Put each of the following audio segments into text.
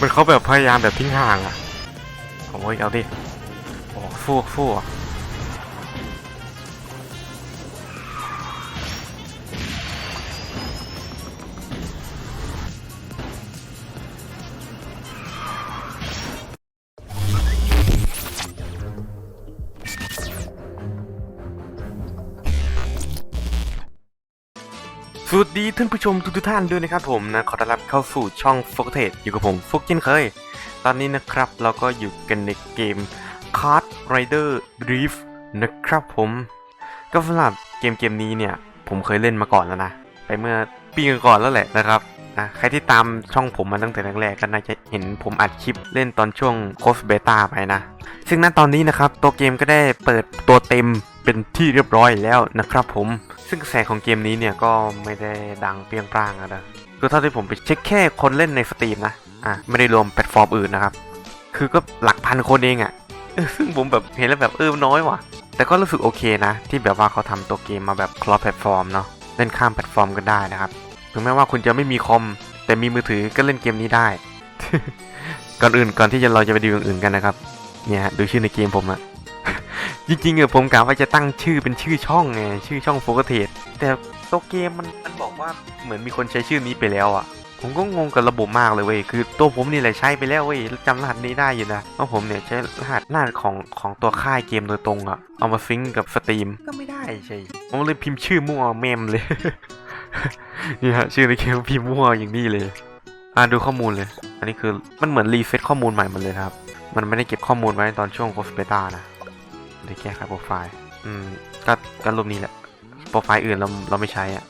มันเขาแบบพยายามแบบทิ้งห่างอะโอ้ยเอาดิ โอ้ฟู่ฟู่อะ วัสดีท่านผู้ชมทุกท่านด้วยนะครับผมนะขอต้อนรับเข้าสู่ช่องฟกเทสอยู่กับผมฟุกเช่นเคย ตอนนี้นะครับเราก็อยู่กันในเกม Card Rider Drift นะครับผมก็สำหรับเกมเกมนี้เนี่ย ผมเคยเล่นมาก่อนแล้วนะ ไปเมื่อปีก่อนแล้วแหละนะครับ นะใครที่ตามช่องผมมาตั้งแต่แรกๆก็น่าจะเห็นผมอัดคลิปเล่นตอนช่วงโคสเบต้าไปนะ ซึ่งณตอนนี้นะครับตัวเกมก็ได้เปิดตัวเต็มเป็นที่เรียบร้อยแล้วนะครับผม ซึ่งกระแสของเกมนี้เนี่ยก็ไม่ได้ดังเปรี้ยงปร้างอะนะคือเท่าที่ผมไปเช็คแค่คนเล่นในสตรีมนะ อะไม่ได้รวมแพลตฟอร์มอื่นนะครับ คือก็หลักพันคนเองอะเออซึ่งผมแบบเห็นแล้วแบบเออน้อยว่ะ แต่ก็รู้สึกโอเคนะ ที่แบบว่าเขาทำตัวเกมมาแบบคลอสแพลตฟอร์มเนาะเล่นข้ามแพลตฟอร์มกันได้นะครับ ถึงแม้ว่าคุณจะไม่มีคอม แต่มีมือถือก็เล่นเกมนี้ได้ ก่อนอื่นก่อนที่จะเราจะไปดูอย่างอื่นกันนะครับ เนี่ยดูชื่อในเกมผมอะจริงๆออผมกะว่าจะตั้งชื่อเป็นชื่อช่องไงชื่อช่องโฟกัสเทสแต่ตัวเกมมันมันบอกว่าเหมือนมีคนใช้ชื่อนี้ไปแล้วอะ ผมก็งงกับระบบมากเลยเว้ยคือตัวผมนี่แหละใช้ไปแล้วเว้ยจำรหัสนี้ได้อยู่นะเพราะผมเนี่ยใช้รหัสรหัสของของตัวค่ายเกมโดยตรงอะเอามาซิงก์กับสตรีมก็ไม่ได้ใช่ผมเลยพิมพ์ชื่อมั่วเมมเลยนี่ฮะชื่อในเกมพิมพ์มั่วอย่างนี้เลยอ่าดูข้อมูลเลย อันนี้คือมันเหมือนรีเซ็ตข้อมูลใหม่หมดเลยนะครับ มันไม่ได้เก็บข้อมูลไว้ตอนช่วงโคสเบต้านะเดี๋ยวแก้ไขโปรไฟล์ อืม ก็ก็รูปนี้แหละ โปรไฟล์อื่นเราเราไม่ใช้อะ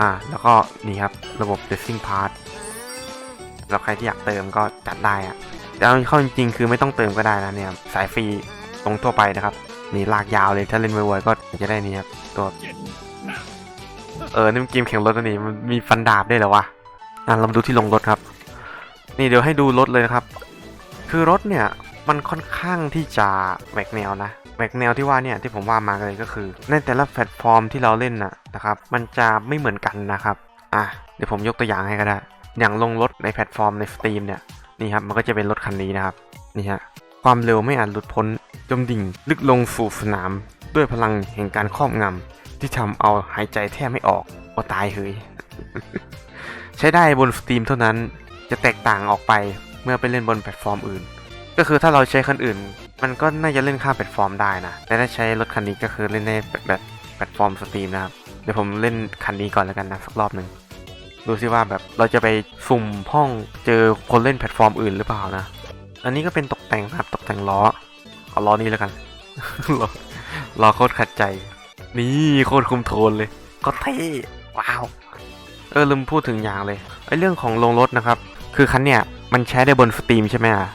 อ่า แล้วก็นี่ครับ ระบบ dressing part แล้วใครที่อยากเติมก็จัดได้อะแต่เอาเข้าจริงๆ คือไม่ต้องเติมก็ได้นะเนี่ยสายฟรีตรงทั่วไปนะครับนี่ลากยาวเลยถ้าเล่นไวๆก็จะได้นี่ครับตัวเออนี่มันเกมแข่งรถนะนี่มันมีฟันดาบได้เหรอวะอะเรามาดูที่ลงรถครับ นี่เดี๋ยวให้ดูรถเลยนะครับ คือรถเนี่ยมันค่อนข้างที่จะแหวกแนวนะแหวกแนวที่ว่าเนี่ยที่ผมว่ามาเลยก็คือ ในแต่ละแพลตฟอร์มที่เราเล่นน่ะนะครับ มันจะไม่เหมือนกันนะครับ อะเดี๋ยวผมยกตัวอย่างให้ก็ได้ อย่างลงรถในแพลตฟอร์มในสตรีมเนี่ยนี่ครับมันก็จะเป็นรถคันนี้นะครับนี่ฮะความเร็วไม่อาจหลุดพ้นจมดิ่ง ลึกลงสู่สนาม ด้วยพลังแห่งการครอบงำที่ทำเอาหายใจแทบไม่ออกว่าตายเฮ้ยใช้ได้บนสตรีมเท่านั้นจะแตกต่างออกไปเมื่อไปเล่นบนแพลตฟอร์มอื่น ก็คือถ้าเราใช้คันอื่น มันก็น่าจะเล่นข้ามแพลตฟอร์มได้นะแต่ถ้าใช้รถคันนี้ก็คือเล่นในแบบแพลตฟอร์มสตรีมนะครับเดี๋ยวผมเล่นคันนี้ก่อนแล้วกันนะสักรอบหนึ่ง ดูซิว่าแบบเราจะไปสุ่มห้องเจอคนเล่นแพลตฟอร์มอื่นหรือเปล่านะ อันนี้ก็เป็นตกแต่งครับตกแต่งล้อเอาล้อนี้แล้วกันล้อล้อโคตรขัดใจ นี่โคตรคุมโทนเลย ก็เท่ว้าว เออลืมพูดถึงอย่างเลยไอเรื่องของลงรถนะครับ คือคันเนี่ยมันใช้ได้บนสตรีมใช่ไหมอะ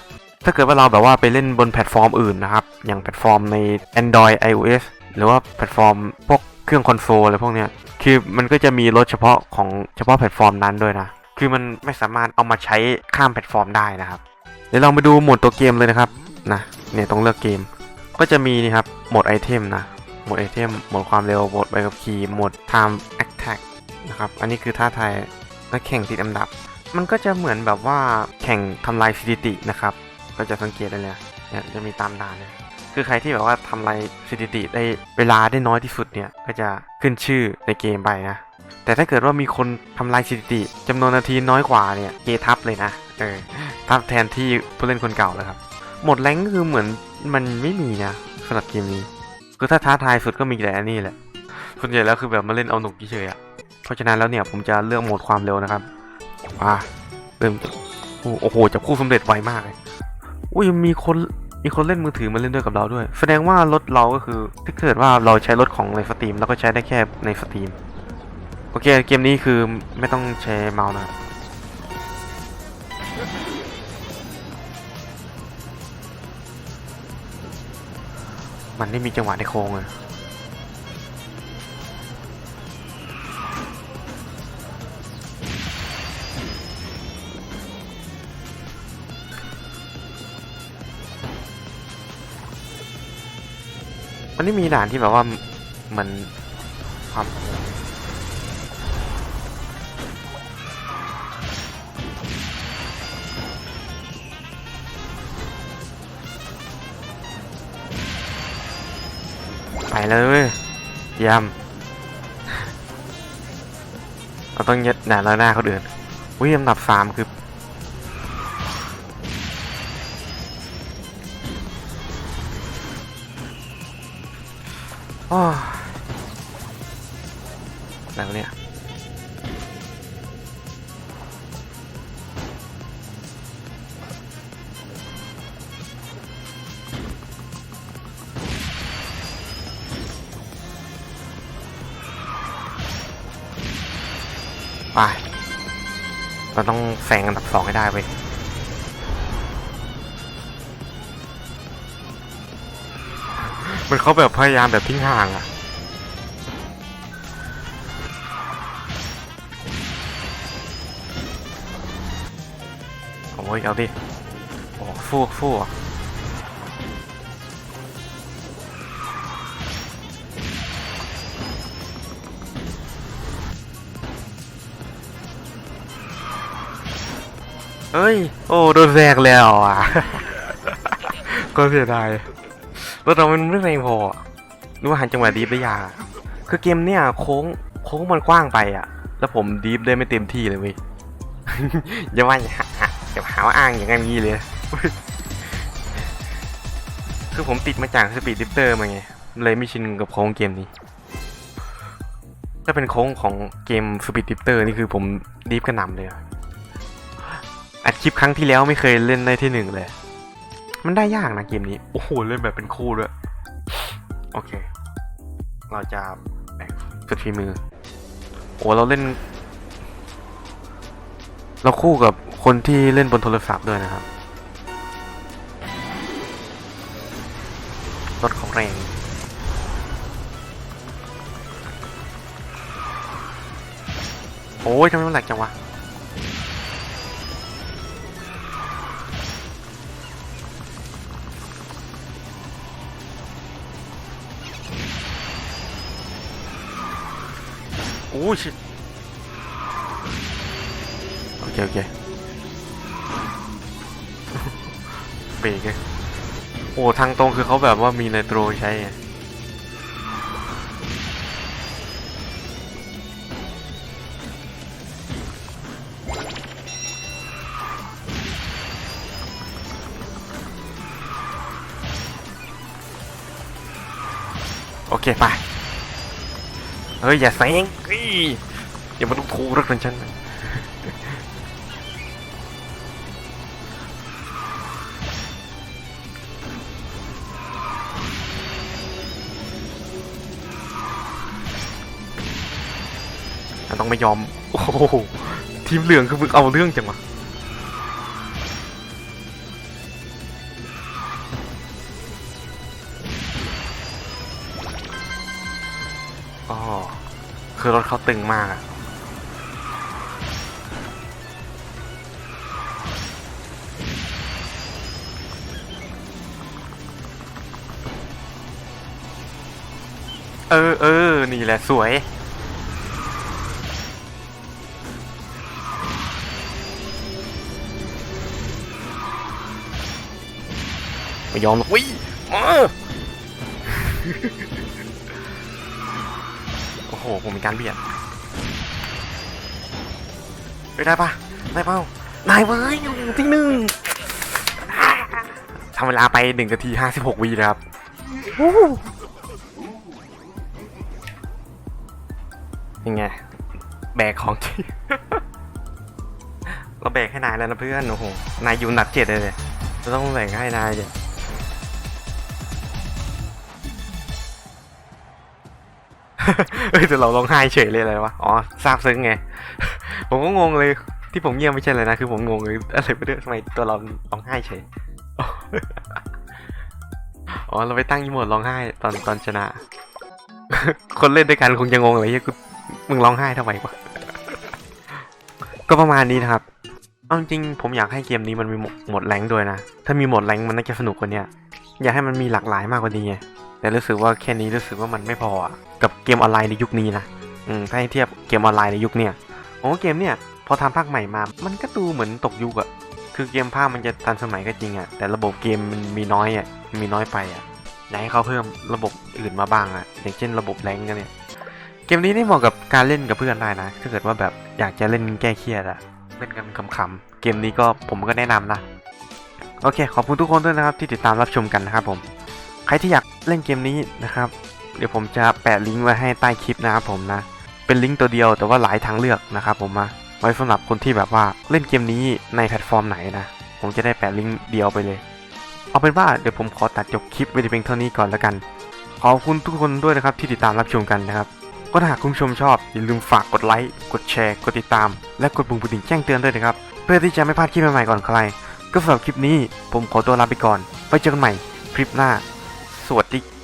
ถ้าเกิดว่าเราแบบว่าไปเล่นบนแพลตฟอร์มอื่นนะครับ อย่างแพลตฟอร์มใน Android iOS หรือว่าแพลตฟอร์มพวกเครื่องคอนโซลอะไรพวกเนี้ย คือมันก็จะมีรถเฉพาะของเฉพาะแพลตฟอร์มนั้นด้วยนะ คือมันไม่สามารถเอามาใช้ข้ามแพลตฟอร์มได้นะครับ เดี๋ยวเรามาดูโหมดตัวเกมเลยนะครับ นะ เนี่ยต้องเลือกเกม ก็จะมีนี่ครับโหมดไอเทมนะ โหมดไอเทม โหมดความเร็ว โหมดใบขับขี่ โหมด time attack นะครับ อันนี้คือท่าทายนักแข่งติดอันดับ มันก็จะเหมือนแบบว่าแข่งทำลายสถิตินะครับ ก็จะสังเกตได้เลยเนี่ยจะมีตามด่านเนี่ย คือใครที่แบบว่าทำลายสถิติได้เวลาได้น้อยที่สุดเนี่ย ก็จะขึ้นชื่อในเกมไปนะ แต่ถ้าเกิดว่ามีคนทำลายสถิติจำนวนนาทีน้อยกว่าเนี่ยเกทับเลยนะเออทับแทนที่ผู้เล่นคนเก่าเลยครับ หมดแรงก็คือเหมือนมันไม่มีนะสำหรับเกมนี้คือถ้าท้าทายสุดก็มีแต่อันนี้แหละส่วนใหญ่แล้วคือแบบมาเล่นเอาหนุกเฉยอะเพราะฉะนั้นแล้วเนี่ยผมจะเลือกโหมดความเร็วนะครับอ่าเริ่มโอ้โหจับคู่สำเร็จไวมากเลยอุ้ยมีคน มีคนเล่นมือถือมาเล่นด้วยกับเราด้วย แสดงว่ารถเราก็คือถ้าเกิดว่าเราใช้รถของในสตรีมเราก็ใช้ได้แค่ในสตรีมโอเคเกมนี้คือไม่ต้องใช้เมาส์นะมันไม่มีจังหวะในโค้งเลย มันนี่มีด่านที่แบบว่ามันความไปเลยเยี่ยมเราต้องยัดด่านแล้วหน้าเขาเดือนวิ่งลำดับสามคือ แล้วเนี่ยไปเราต้องแซงอันดับสองให้ได้เว้ มันเขาแบบพยายามแบบทิ้งห่างอะโอ้ยเอาดิโอ้ฟู่ฟู่เฮ้ย โอ้ โดนแซงแล้วอะ ก็เสียดาย รถเรามันไม่แรงพออะนึกว่าหันจังหวะดีฟได้ยาคือเกมเนี่ยโค้งโค้งมันกว้างไปอะ แล้วผมดีฟได้ไม่เต็มที่เลยเว้ยอย่าว่าอย่าหาอย่าหาว่าอ้างอย่างนี้เลย คือผมติดมาจากสปีดดิฟเตอร์มาไง เลยไม่ชินกับโค้งเกมนี้ ถ้าเป็นโค้งของเกมสปีดดิฟเตอร์นี่คือผมดีฟกระหน่ำเลยอะอัดคลิปครั้งที่แล้วไม่เคยเล่นได้ที่หนึ่งเลย มันได้ยากนะเกมนี้ โอ้โห เล่นแบบเป็นคู่ด้วย โอเค เราจะแบ่งสุดฝีมือ โอ้เราเล่น เราคู่กับคนที่เล่นบนโทรศัพท์ด้วยนะครับ รถเขาแรงโอ้ยทำไมมันแหลกจังวะ อ้ยชิโอเคโอเคเบรกไงโอ้ทางตรงคือเขาแบบว่ามีไนโตรใช้ไงโอเค ไป ฮ้ยอย่าแซงเฮ้อย่ามาดูถูกรถของฉันนะมันต้องไม่ยอม โอ้โห ทีมเหลืองคือมึงเอาเรื่องจังวะอ๋อ คือรถเขาตึงมากอะเออเออ นี่แหละสวย ไม่ยอมหรอกวิมา หผมมีการเบียดไปได้ปะได้เปล่านายเว้ยที่หนึ่งทำเวลาไปหนึ่งนาทีห้าสิบหกวีนะครับวู้ยังไง แบกของที่เราแบกให้นายแล้วนะเพื่อน โอ้โห นายอยู่หนักเจ็ดเลยเนี่ยเราต้องแบ่งให้นายเดี๋ย เฮ้ยแต่เราร้องไห้เฉยเลยอะไรวะ อ๋อซาบซึ้งไง ผมก็งงเลยที่ผมเงียบไม่ใช่เลยนะ คือผมงงเลยอะไรไปเรื่อยทำไมตัวเราร้องไห้เฉย อ๋อเราไปตั้งอีโมดร้องไห้ตอนตอนชนะ คนเล่นด้วยกันคงจะงงเลยเฮ้ยกูมึงร้องไห้ทำไมวะ ก็ประมาณนี้นะครับเอาจริงๆผมอยากให้เกมนี้มันมีหมดแรงด้วยนะ ถ้ามีหมดแรงมันน่าจะสนุกกว่านี้อยากให้มันมีหลากหลายมากกว่านี้ไง แต่รู้สึกว่าแค่นี้รู้สึกว่ามันไม่พอกับเกมออนไลน์ในยุคนี้นะอืมถ้าให้เทียบเกมออนไลน์ในยุคเนี้ยโอ้เกมเนี่ยพอทำภาคใหม่มา มันก็ดูเหมือนตกยุคอะคือเกมภาคมันจะทันสมัยก็จริงอะแต่ระบบเกมมันมีน้อยอะมีน้อยไปอะอยากให้เขาเพิ่มระบบอื่นมาบ้างอะอย่างเช่นระบบแรงกันเนี่ยเกมนี้นี่เหมาะกับการเล่นกับเพื่อนได้นะ ถ้าเกิดว่าแบบอยากจะเล่นแก้เครียดอะเล่นกันขำๆเกมนี้ก็ผมก็แนะนำนะ โอเค ขอบคุณทุกคนด้วยนะครับที่ติดตามรับชมกันนะครับผม ใครที่อยากเล่นเกมนี้นะครับ เดี๋ยวผมจะแปะลิงก์ไว้ให้ใต้คลิปนะครับผมนะ เป็นลิงก์ตัวเดียวแต่ว่าหลายทางเลือกนะครับผมมาไว้สำหรับคนที่แบบว่าเล่นเกมนี้ในแพลตฟอร์มไหนนะ ผมจะได้แปะลิงก์เดียวไปเลย เอาเป็นว่าเดี๋ยวผมขอตัดจบคลิปไว้เพียงเท่านี้ก่อนแล้วกัน ขอบคุณทุกคนด้วยนะครับที่ติดตามรับชมกันนะครับก็ถ้าหากคุณผู้ชมชอบอย่าลืมฝากกดไลค์ กดแชร์ กดติดตาม และกดปุ่มกระดิ่งแจ้งเตือนด้วยนะครับ เพื่อที่จะไม่พลาดคลิปใหม่ๆก่อนใคร ก็สำหรับคลิปนี้ผมขอตัวลาไปก่อน ไว้เจอกันใหม่คลิปหน้า สวัสดี